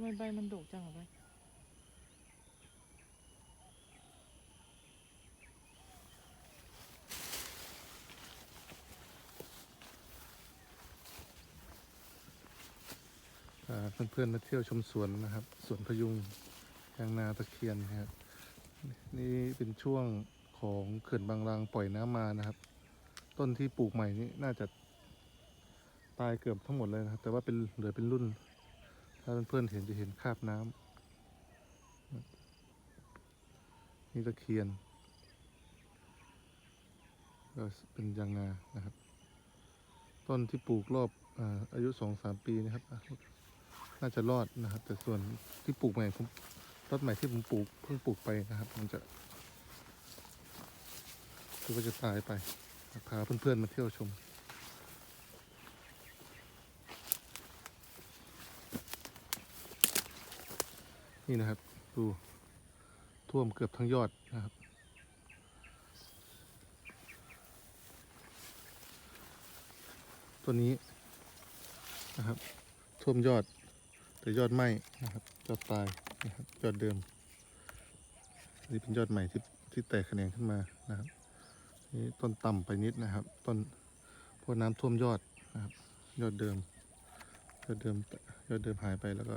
ไมใบมันดกจังอะใบอ่าเพื่อนๆมาเที่ยวชมสวนนะครับ สวนพยุงยางนาตะเคียนนะครับนี่เป็นช่วงของเขื่อนบางรางปล่อยน้ำมานะครับ ต้นที่ปลูกใหม่นี้น่าจะตายเกือบทั้งหมดเลยนะครับ แต่ว่าเป็นเหลือเป็นรุ่นาเพื่อนๆเห็นจะเห็นคราบน้ำนี่ตะเคียนก็เป็นยางนานะครับ ต้นที่ปลูกรอบอาอายุสองสามปีนะครับ น่าจะรอดนะครับ แต่ส่วนที่ปลูกใหม่ผมต้นใหม่ที่ผมปลูกเพิ่งปลูกไปนะครับ มันจะคือว่าจะตายไปพาเพื่อนๆมาเที่ยวชม นี่นะครับ ดูท่วมเกือบทั้งยอดนะครับ ตัวนี้นะครับ ท่วมยอด แต่ยอดไหมนะครับยอดตายนะครับยอดเดิมนนี่เป็นยอดใหม่ที่ที่แตกแขนงขึ้นมานะครับนี่ต้นต่ำไปนิดนะครับ ต้นเพราะน้ำท่วมยอดนะครับ ยอดเดิม ยอดเดิมยอดเดิมหายไปแล้วก็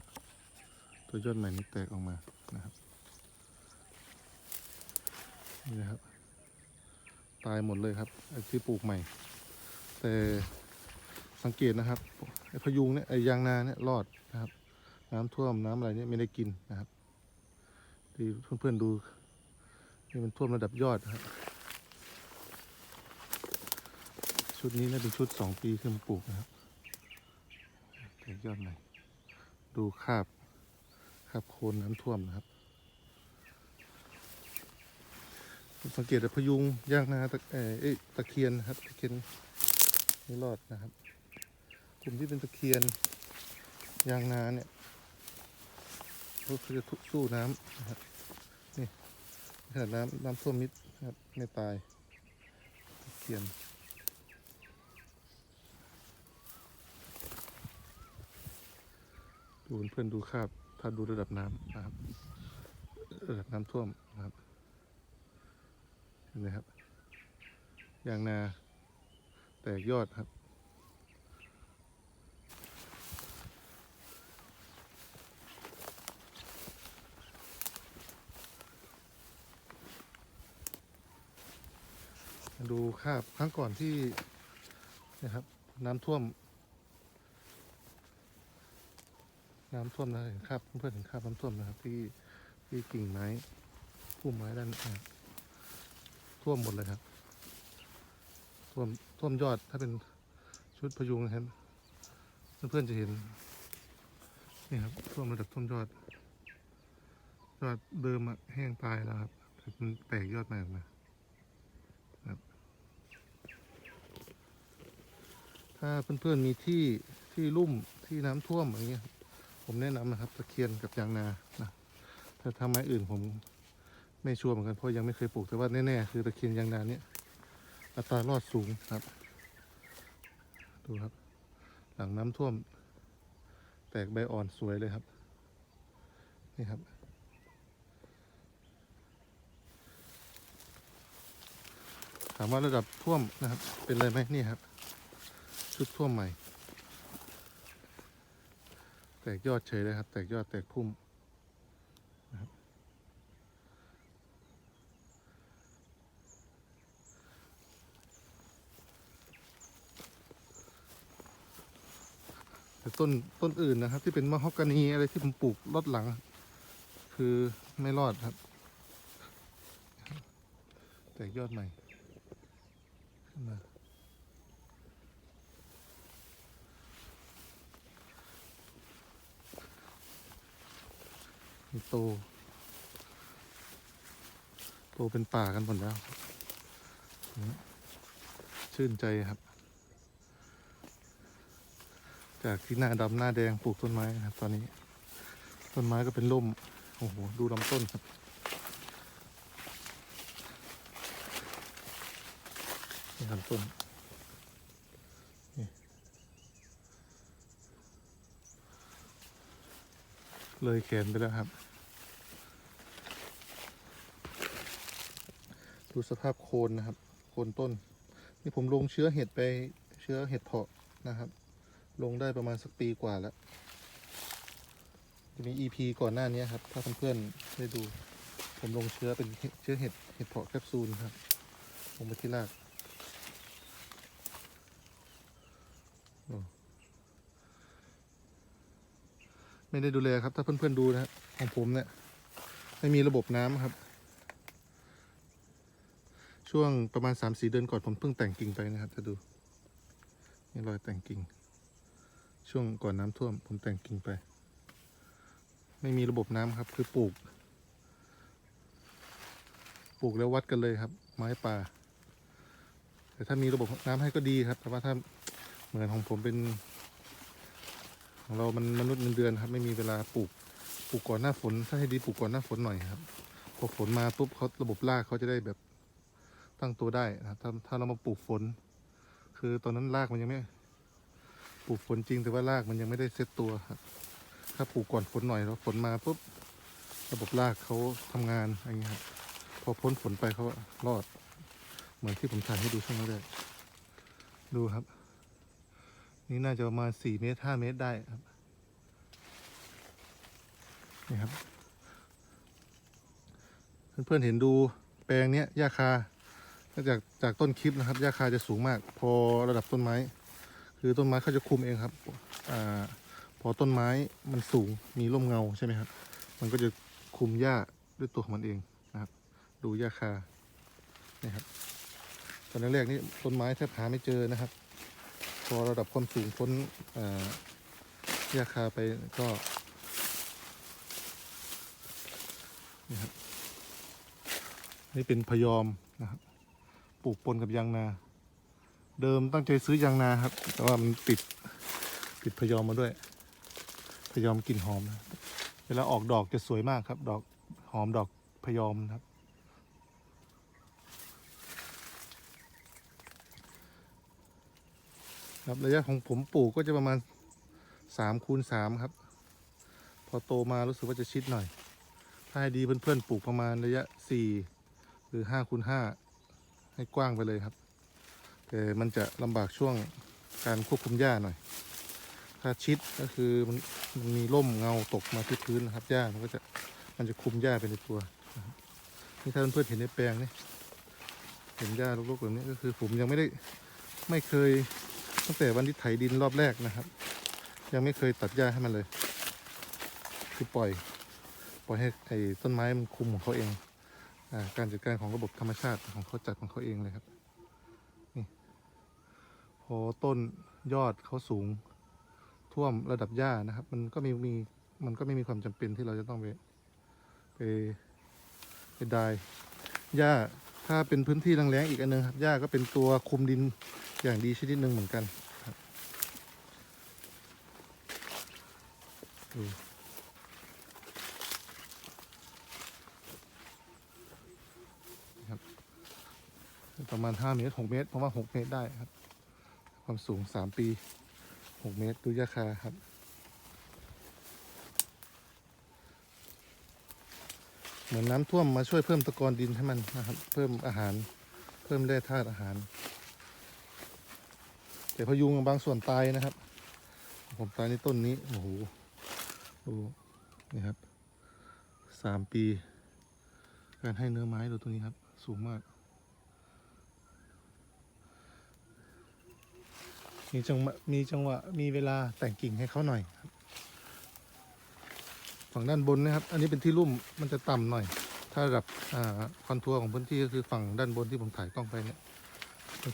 ตัวยอดใหม่นี้แตกออกมานะครับนี่นะครับ ตายหมดเลยครับไอ้ที่ปลูกใหม่ แต่สังเกตนะครับไอ้พยุงเนี่ยไอ้ยางนาเนี่ยรอดนะครับ น้ำท่วมน้ำอะไรเนี่ยไม่ได้กินนะครับดีเพื่อนๆดูนี่มันท่วมระดับยอดครับ ชุดนี้น่าเป็นชุดสองปีขึ้นปลูกนะครับแต่ยอดใหม่ดูคราบ คราบโคนน้ำท่วมนะครับ สังเกตแต่พยุงยางนาตะเอ้ตะเคียนนะครับตะเคียนไม่รอดนะครับ กลุ่มที่เป็นตะเคียนยางนาเนี่ยเขาจะสู้น้ำนะครับนี่ขนาดน้ำน้ำท่วมมิดนะครับไม่ตายตะเคียนดูเพื่อนดูคราบ ถ้าดูระดับน้ำนะครับระดับน้ำท่วมนะครับเห็นไหมครับยางนาแตกยอดครับ ดูคาบครั้งก่อนที่นะครับ น้ำท่วม น้ำท่วมนะเห็นคราบเพื่อนเห็นคราบน้ำท่วมนะครับ ที่ที่กิ่งไม้พุ่มไม้ด้านอ่าท่วมหมดเลยครับ ท่วมท่วมยอดถ้าเป็นชุดพยุงนะครับเพื่อนๆจะเห็นนี่ครับท่วมระดับท่วมยอด ยอดเดิมอะแห้งตายแล้วครับแต่มันแตกยอดใหม่ออกมาครับ ถ้าเพื่อนๆมีที่ที่ลุ่มที่น้ำท่วมอย่างเงี้ย ผมแนะนำนะครับตะเคียนกับยางนานะถ้าทำไม้อื่นผมไม่ชัวร์เหมือนกันเพราะยังไม่เคยปลูกแต่ว่าแน่ๆคือตะเคียนยางนาเนี่ยอัตรารอดสูงครับ ดูครับ หลังน้ำท่วม แตกใบอ่อนสวยเลยครับ นี่ครับ ถามว่าระดับท่วมนะครับ เป็นไรไหมนี่ครับ ชุดท่วมใหม่ แตกยอดเฉยเลยครับ แตกยอดแตกพุ่มแต่ต้นต้นอื่นนะครับ ที่เป็นมะฮอกกานีอะไรที่ผมปลูกรอดหลัง คือไม่รอดครับ แตกยอดใหม่ขึ้นมา โต โตเป็นป่ากันหมดแล้วชื่นใจครับ จากที่หน้าดำหน้าแดงปลูกต้นไม้ครับ ตอนนี้ ต้นไม้ก็เป็นร่ม โอ้โห ดูลำต้นครับนี่ลำต้น เลยแขนไปแล้วครับ ดูสภาพโคนนะครับ โคนต้น นี่ผมลงเชื้อเห็ดไปเชื้อเห็ดเพาะนะครับ ลงได้ประมาณสักปีกว่าแล้วจะมี EP ก่อนหน้านี้ครับ ถ้าเพื่อนๆได้ดู ผมลงเชื้อเป็นเชื้อเห็ดเห็ดเพาะแคปซูลครับ ลงไปที่ราก ไม่ได้ดูแลครับ ถ้าเพื่อนๆดูนะครับของผมเนี่ยไม่มีระบบน้ำครับ ช่วงประมาณ3-4เดือนก่อนผมเพิ่งแต่งกิ่งไปนะครับจะดูนี่รอยแต่งกิ่ง ช่วงก่อนน้ำท่วม ผมแต่งกิ่งไป ไม่มีระบบน้ำครับ คือปลูก ปลูกแล้ววัดกันเลยครับ ไม้ป่า แต่ถ้ามีระบบน้ำให้ก็ดีครับ แต่ว่าถ้าเหมือนของผมเป็น ของเรามันมนุษย์เงินเดือนครับ ไม่มีเวลาปลูกปลูกก่อนหน้าฝน ถ้าให้ดีปลูกก่อนหน้าฝนหน่อยครับพอฝนมาปุ๊บเขาระบบรากเขาจะได้แบบตั้งตัวได้นะถ้าถ้าเรามาปลูกฝน คือตอนนั้นรากมันยังไม่ปลูกฝนจริงแต่ว่ารากมันยังไม่ได้เซตตัวครับถ้าปลูกก่อนฝนหน่อยแล้วฝนมาปุ๊บระบบรากเขาทำงานอะไรอย่างเงี้ยครับพอพ้นฝนไปเขารอด เหมือนที่ผมถ่ายให้ดูช่วงแรกดูครับ นี่น่าจะประมาณสี่เมตรห้าเมตรได้ครับ นี่ครับ เพื่อนๆเห็นดูแปลงเนี้ยหญ้าคาจากจากต้นคลิปนะครับหญ้าคาจะสูงมาก พอระดับต้นไม้ คือต้นไม้เขาจะคุมเองครับอ่าพอต้นไม้มันสูงมีร่มเงาใช่ไหมครับ มันก็จะคุมหญ้าด้วยตัวของมันเองนะครับ ดูหญ้าคานี่ครับตอนแรกๆนี่ต้นไม้แทบหาไม่เจอนะครับ อระดับความสูงพ้นอ่าหญ้าคาไปก็นี่ครับนี่เป็นพยอมนะครับ ปลูกปนกับยางนา เดิมตั้งใจซื้อยางนาครับ แต่ว่ามันติดติดพยอมมาด้วย พยอมกลิ่นหอมนะเวลาออกดอกจะสวยมากครับ ดอกหอมดอกพยอมนะครับ ครับระยะของผมปลูกก็จะประมาณสามคูณสามครับ พอโตมารู้สึกว่าจะชิดหน่อย ถ้าให้ดีเพื่อนๆปลูกประมาณระยะสี่หรือห้าคูณห้าให้กว้างไปเลยครับแต่มันจะลำบากช่วงการควบคุมหญ้าหน่อย ถ้าชิดก็คือมันมันมีร่มเงาตกมาที่พื้นนะครับหญ้ามันก็จะมันจะคุมหญ้าไปในตัวนี่ถ้าเพื่อนๆเห็นในแปลงนี่เห็นหญ้ารกๆแบบนี้ก็คือผมยังไม่ได้ไม่เคย ตั้งแต่วันที่ไถดินรอบแรกนะครับ ยังไม่เคยตัดหญ้าให้มันเลย คือปล่อย ปล่อยให้ไอ้ต้นไม้มันคุมของเขาเองอการจัดการของระบบธรรมชาติของเขาจัดของเขาเองเลยครับนี่พอต้นยอดเขาสูงท่วมระดับหญ้านะครับ มันก็มีมีมันก็ไม่มีความจำเป็นที่เราจะต้องไปไปไปดายหญ้าถ้าเป็นพื้นที่แรงๆอีกอันหนึงครับหญ้าก็เป็นตัวคุมดิน อย่างดีชนิดหนึ่งเหมือนกันครับดูครับประมาณห้าเมตรหกเมตรผมว่าหกเมตรได้ครับ ความสูงสามปีหกเมตร ดูยาคาครับ เหมือนน้ำท่วมมาช่วยเพิ่มตะกอนดินให้มันนะครับ เพิ่มอาหาร เพิ่มแร่ธาตุอาหาร แต่พยุงบางส่วนตายนะครับ ผมตายในต้นนี้ โอ้โหดูนี่ครับสามปี การให้เนื้อไม้ดูตัวนี้ครับ สูงมาก มีจังหวะมีจังหวะมีเวลาแต่งกิ่งให้เขาหน่อยครับฝั่งด้านบนนะครับ อันนี้เป็นที่ลุ่มมันจะต่ำหน่อย ถ้าระดับคอนทัวร์ของพื้นที่ก็คือฝั่งด้านบนที่ผมถ่ายกล้องไปเนี่ย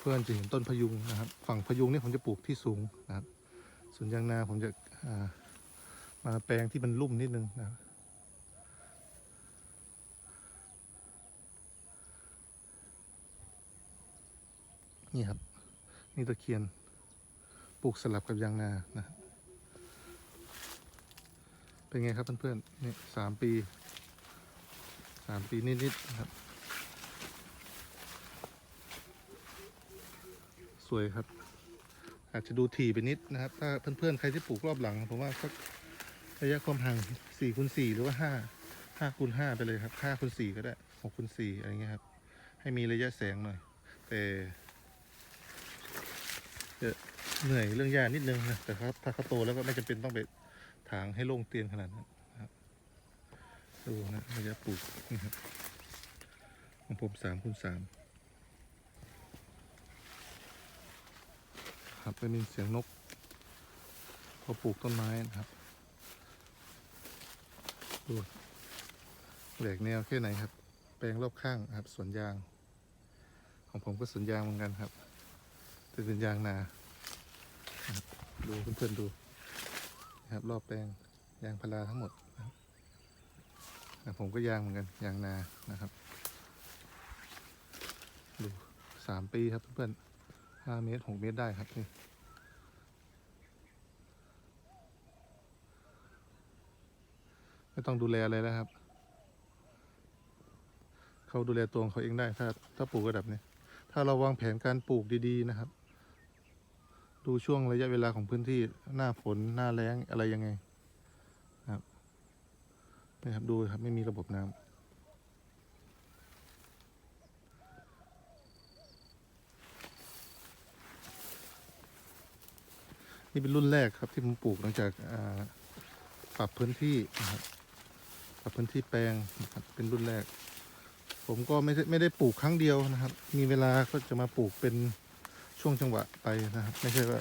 เพื่อนๆจะเห็นต้นพยุงนะครับ ฝั่งพยุงนี่ผมจะปลูกที่สูงนะครับ ส่วนยางนาผมจะามาแปลงที่มันลุ่มนิดนึงนะครับนี่ครับ นี่ตะเคียนปลูกสลับกับยางนานะเป็นไงครับเพื่อนๆนี่สามปีสามปีนิดๆนะครับ สวยครับ อาจจะดูถี่ไปนิดนะครับ ถ้าเพื่อนๆใครที่ปลูกรอบหลังผมว่าสักระยะความห่าง4คูณ4หรือว่า5 5คูณ5ไปเลยครับ5คูณ4ก็ได้6คูณ4อะไรเงี้ยครับ ให้มีระยะแสงหน่อย แต่จะเหนื่อยเรื่องหญ้านิดนึงนะแต่ครับถ้าเขาโตแล้วก็ไม่จำเป็นต้องไปถางให้โล่งเตียนขนาดนั้นครับดูนะระยะปลูกนี่ครับของผมสามคูณสาม ครับจะมีเสียงนกเขาปลูกต้นไม้นะครับดูแหวกแนวแค่ไหนครับ แปลงรอบข้างครับสวนยาง ของผมก็สวนยางเหมือนกันครับแต่เป็นยางนาดูเพื่อนๆดูนะครับ รอบแปลงยางพาราทั้งหมดนะครับอะผมก็ยางเหมือนกันยางนานะครับ ดูสามปีครับเพื่อนๆ ห้าเมตรหกเมตรได้ครับนี่ไม่ต้องดูแลอะไรแล้วครับ เขาดูแลตัวของเขาเองได้ ถ้าถ้าปลูกระดับนี้ ถ้าเราวางแผนการปลูกดีๆนะครับ ดูช่วงระยะเวลาของพื้นที่หน้าฝนหน้าแล้งอะไรยังไงนะครับนี่ครับดูครับไม่มีระบบน้ำ นี่เป็นรุ่นแรกครับที่ผมปลูกหลังจากอ่ปรับพื้นที่นะครับปรับพื้นที่แปลงนะครับเป็นรุ่นแรก ผมก็ไม่ได้ไม่ได้ปลูกครั้งเดียวนะครับ มีเวลาก็จะมาปลูกเป็นช่วงจังหวะไปนะครับ ไม่ใช่ว่า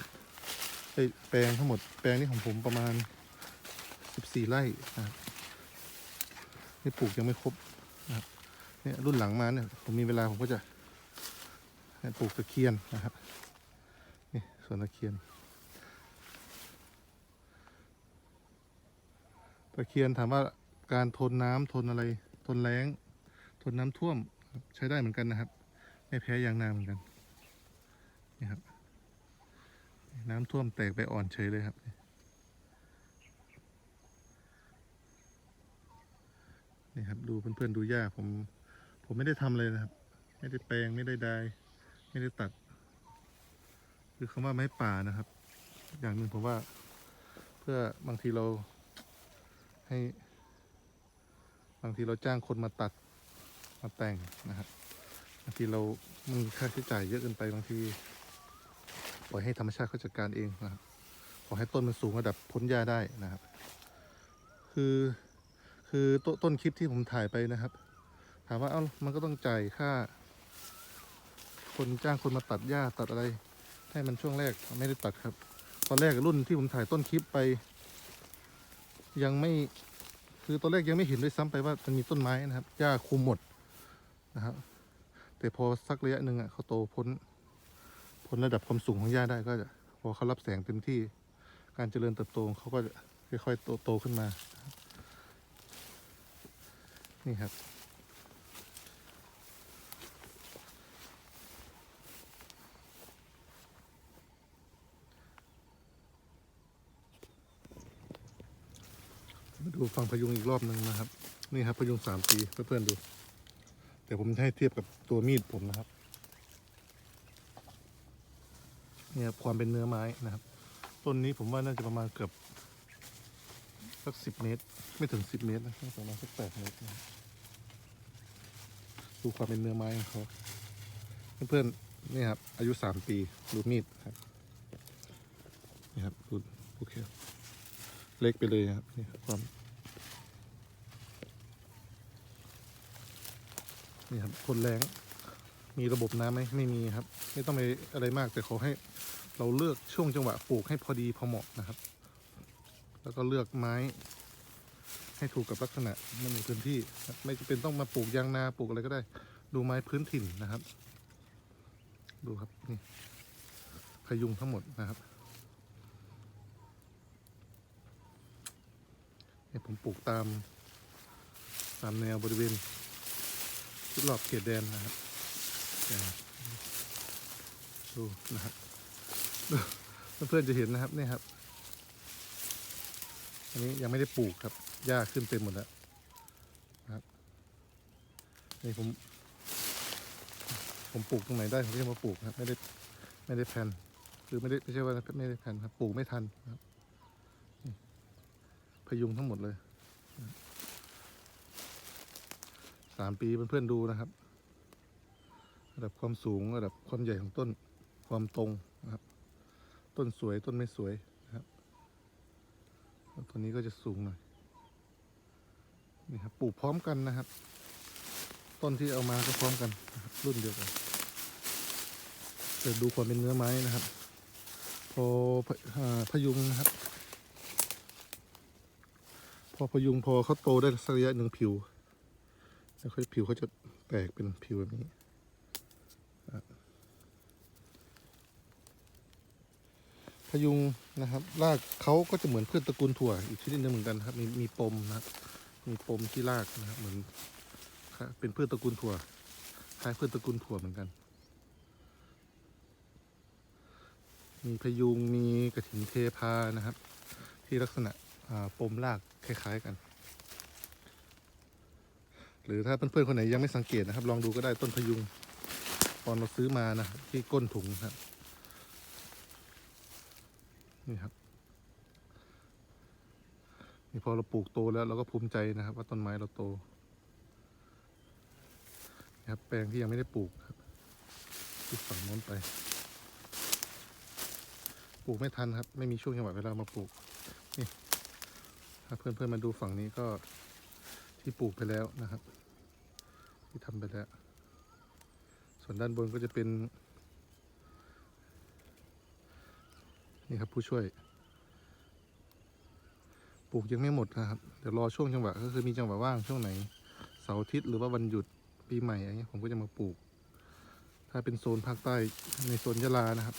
ไอ้แปลงทั้งหมดแปลงนี้ของผมประมาณ 14 ไร่นะครับนี่ปลูกยังไม่ครบนะครับเนี่ยรุ่นหลังมาเนี่ยผมมีเวลาผมก็จะปลูกตะเคียนนะครับนี่สวนตะเคียน ตะเคียนถามว่าการทนน้ำทนอะไร ทนแล้งทนน้ำท่วมใช้ได้เหมือนกันนะครับ ไม่แพ้ยางนาเหมือนกันนี่ครับ น้ำท่วมแตกไปอ่อนเฉยเลยครับนี่ครับดูเพื่อนๆดูหญ้าผม ผมไม่ได้ทำเลยนะครับ ไม่ได้แปลงไม่ได้ดายไม่ได้ตัด คือคำว่าไม้ป่านะครับ อย่างหนึ่งผมว่า เพื่อบางทีเรา ให้ บางทีเราจ้างคนมาตัดมาแต่งนะครับบางทีเรามันมีค่าใช้จ่ายเยอะเกินไปบางทีปล่อยให้ธรรมชาติเขาจัดการเองนะครับขอให้ต้นมันสูงระดับพ้นหญ้าได้นะครับ คือคือตต้นคลิปที่ผมถ่ายไปนะครับ ถามว่าเอ้ามันก็ต้องจ่ายค่า คนจ้างคนมาตัดหญ้าตัดอะไร ให้มันช่วงแรกไม่ได้ตัดครับ ตอนแรกรุ่นที่ผมถ่ายต้นคลิปไป ยังไม่คือตอนแรกยังไม่เห็นด้วยซ้ำไปว่ามันมีต้นไม้นะครับหญ้าคุมหมดนะครับแต่พอสักระยะหนึ่งอะเขาโตพ้นพ้นระดับความสูงของหญ้าได้ก็จะพอเขารับแสงเต็มที่การเจริญเติบโตงเขาก็จะค่อยๆโตโตขึ้นมา นี่ครับ ดูฟังพยุงอีกรอบหนึ่งนะครับ นี่ครับพยุงสามปีเพื่อนๆดู แต่ผมให้เทียบกับตัวมีดผมนะครับเนี่ยความเป็นเนื้อไม้นะครับ ต้นนี้ผมว่าน่าจะประมาณเกือบสักสิบเมตร ไม่ถึงสิบเมตรนะประมาณสักแปดเมตรนะดูความเป็นเนื้อไม้ของเขาเพื่อนๆนี่ครับอายุสามปีดูมีดครับนี่ครับดูโอเคเล็กไปเลยครับนี่ครับความ นี่ครับทนแรงมีระบบน้ำไหมไม่มีครับ ไม่ต้องไปอะไรมากแต่เขอให้เราเลือกช่วงจังหวะปลูกให้พอดีพอเหมาะนะครับ แล้วก็เลือกไม้ ให้ถูกกับลักษณะมันมีพื้นที่ ไม่จำเป็นต้องมาปลูกยางนาปลูกอะไรก็ได้ ดูไม้พื้นถิ่นนะครับ ดูครับนี่พยุงทั้งหมดนะครับเนี่ยผมปลูกตาม ตามแนวบริเวณ รอบเขตแดนนะครับดูนะครับเพื่อนๆจะเห็นนะครับนี่ครับ อันนี้ยังไม่ได้ปลูกครับหญ้าขึ้นเต็มหมดแล้วนะครับนี่ผม ผมปลูกตรงไหนได้ผมก็จะมาปลูกครับ ไม่ได้ไม่ได้แพลนคือไม่ได้ไม่ใช่ว่าไม่ได้แพลนครับปลูกไม่ทันครับพพยุงทั้งหมดเลย สามปีเพื่อนๆดูนะครับ ระดับความสูงระดับความใหญ่ของต้นความตรงนะครับ ต้นสวยต้นไม่สวยนะครับแล้วตัวนี้ก็จะสูงหน่อยนี่ครับปลูกพร้อมกันนะครับ ต้นที่เอามาก็พร้อมกันนะร,รุ่นเดียวกันเดี๋ยวดูความเป็นเนื้อไม้นะครับพอพอพยุงนะครับ พอพยุงพอเขาโตได้สักระยะหนึ่งผิว แล้วค่อยผิวเขาจะแตกเป็นผิวแบบนี้ พยุงนะครับ รากเขาก็จะเหมือนพืชตระกูลถั่วอีกชนิดหนึงเหมือนกันครับ มีมีปมนะมีปมที่รากนะครับเหมือนเป็นพืชตระกูลถั่วคล้ายพืชตระกูลถั่วเหมือนกัน มีพยุงมีกระถิ่นเทพานะครับ ที่ลักษณะอ่าปมรากคล้าย ๆ กัน หรือถ้าเพื่อนๆคนไหนยังไม่สังเกตนะครับ ลองดูก็ได้ต้นพยุงตอนเราซื้อมานะที่ก้นถุงครับนี่ครับนี่พอเราปลูกโตแล้วเราก็ภูมิใจนะครับ ว่าต้นไม้เราโตนะครับแปลงที่ยังไม่ได้ปลูกครับที่ฝั่งโน้นไป ปลูกไม่ทันครับ ไม่มีช่วงจังหวะเวลามาปลูกนี่ถ้าเพื่อนๆมาดูฝั่งนี้ก็ ที่ปลูกไปแล้วนะครับ ที่ทำไปแล้ว ส่วนด้านบนก็จะเป็น นี่ครับผู้ช่วย ปลูกยังไม่หมดนะครับเดี๋ยวรอช่วงจังหวะก็คือมีจังหวะว่างช่วงไหนเสาร์อาทิตย์หรือว่าวันหยุดปีใหม่อะไรเงี้ยผมก็จะมาปลูก ถ้าเป็นโซนภาคใต้ในโซนยะลานะครับ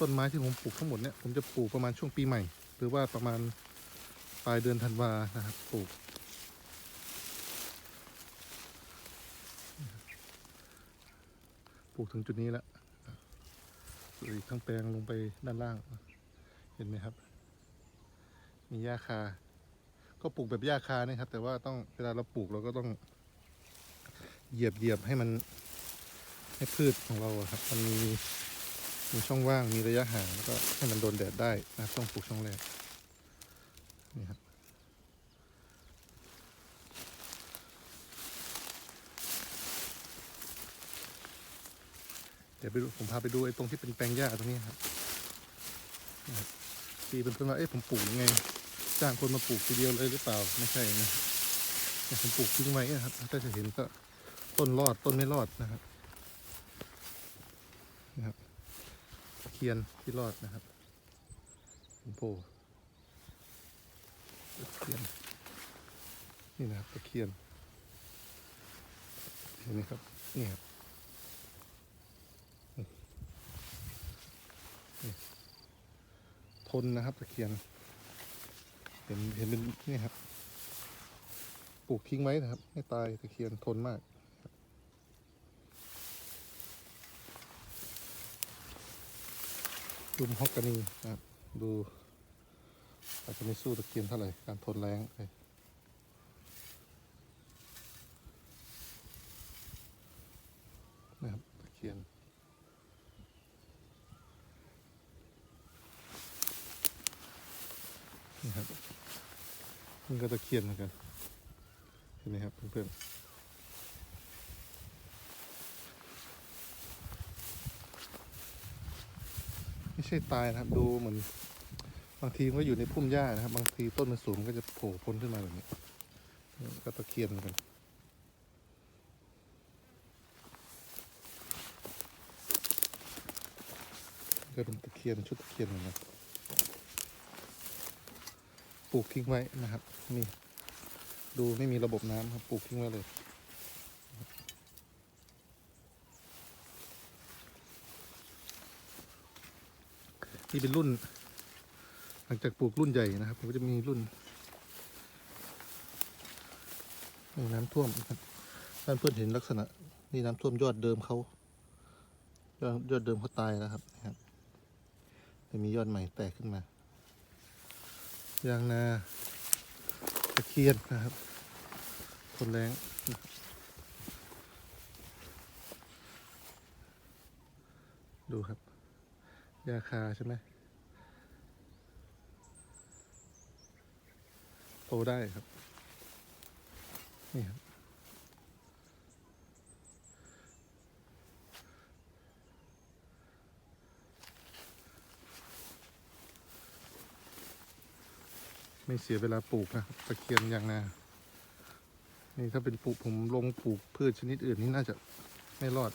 ต้นไม้ที่ผมปลูกทั้งหมดเนี่ยผมจะปลูกประมาณช่วงปีใหม่ หรือว่าประมาณปลายเดือนธันวานะครับปลูก ปลูกถึงจุดนี้แล้วอีกทั้งแปลงลงไปด้านล่าง เห็นไหมครับ มีหญ้าคา ก็ปลูกแบบหญ้าคาเนี่ยครับ แต่ว่าต้องเวลาเราปลูกเราก็ต้องเหยียบเหยียบให้มันให้พืชของเราครับ มันมีมีช่องว่างมีระยะห่างแล้วก็ให้มันโดนแดดได้นะช่องปลูกช่องแรกนี่ครับ ดี๋ยวไปดูผมพาไปดูไอ้ตรงที่เป็นแปลงหญ้าตรงนี้ครับนะครับที่เป็นเพื่อนว่าเอ้ผมปลูกยังไง จ้างคนมาปลูกทีเดียวเลยหรือเปล่าไม่ใช่นะเนี่ยผมปลูกทิ้งไว้นะครับถ้าจะเห็นก็ต้นรอดต้นไม่รอดนะครับนะครับเคียนที่รอดนะครับผมโผล่เคียนนี่นะครับตะเคียนเห็นไหมครับนี่ครับ ทนนะครับตะเคียน เห็นเห็นเป็นนี่ครับ ปลูกทิ้งไว้นะครับ ไม่ตายตะเคียนทนมากดูมฮอกกานีนะครับ ดูอาจจะไม่สู้ตะเคียนเท่าไหร่การทนแรงนะครับตะเคียน นี่ครับนี่ก็ตะเคียนเหมือนกัน เห็นไหมครับเพื่อนๆไม่ใช่ตายนะครับ ดูเหมือนบางทีมันก็อยู่ในพุ่มหญ้านะครับ บางทีต้นมันสูงก็จะโผล่พ้นขึ้นมาแบบนี้ ก็ตะเคียนเหมือนกันก็เป็นตะเคียนชุดตะเคียนเหมือนกัน ปลูกทิ้งไว้นะครับ นี่ ดูไม่มีระบบน้ำครับ ปลูกทิ้งไว้เลย นี่เป็นรุ่น หลังจากปลูกรุ่นใหญ่นะครับก็จะมีรุ่นนี่น้ำท่วมครับท่านเพื่อนเห็นลักษณะ นี่น้ำท่วมยอดเดิมเขายอดยอดเดิมเขาตายแล้วครับนะครับ จะมียอดใหม่แตกขึ้นมา ยางนาตะเคียนนะครับทนแรงดูครับ ยาคาใช่ไหมโตได้ครับ นี่ครับ ไม่เสียเวลาปลูกนะตะเคียนยางนานี่ถ้าเป็นปลูกผมลงปลูกพืชชนิดอื่นนี่น่าจะไม่รอด